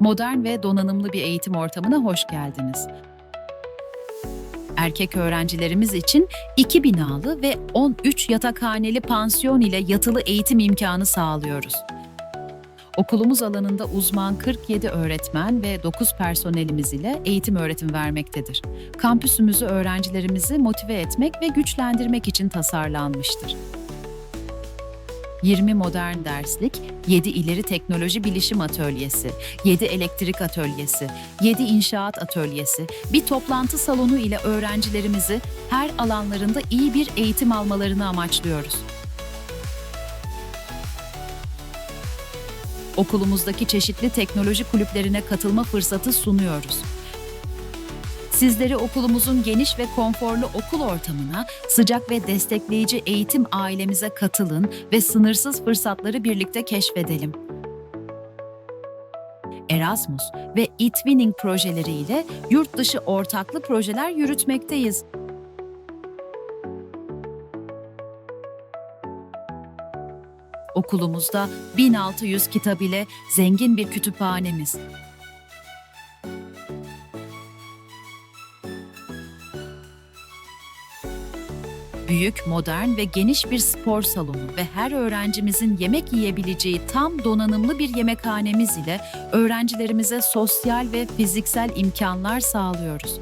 Modern ve donanımlı bir eğitim ortamına hoş geldiniz. Erkek öğrencilerimiz için 2 binalı ve 13 yatakhaneli pansiyon ile yatılı eğitim imkanı sağlıyoruz. Okulumuz alanında uzman 47 öğretmen ve 9 personelimiz ile eğitim öğretim vermektedir. Kampüsümüzü öğrencilerimizi motive etmek ve güçlendirmek için tasarlanmıştır. 20 modern derslik, 7 ileri teknoloji bilişim atölyesi, 7 elektrik atölyesi, 7 inşaat atölyesi, bir toplantı salonu ile öğrencilerimizi her alanlarında iyi bir eğitim almalarını amaçlıyoruz. Okulumuzdaki çeşitli teknoloji kulüplerine katılma fırsatı sunuyoruz. Sizleri okulumuzun geniş ve konforlu okul ortamına, sıcak ve destekleyici eğitim ailemize katılın ve sınırsız fırsatları birlikte keşfedelim. Erasmus ve eTwinning projeleriyle yurt dışı ortaklı projeler yürütmekteyiz. Okulumuzda 1600 kitap ile zengin bir kütüphanemiz, Büyük, modern ve geniş bir spor salonu ve her öğrencimizin yemek yiyebileceği tam donanımlı bir yemekhanemiz ile öğrencilerimize sosyal ve fiziksel imkanlar sağlıyoruz.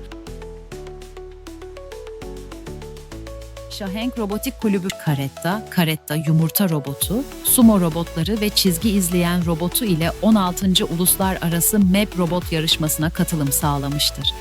Şahenk Robotik Kulübü Karetta, Karetta yumurta robotu, sumo robotları ve çizgi izleyen robotu ile 16. Uluslararası MEP robot yarışmasına katılım sağlamıştır.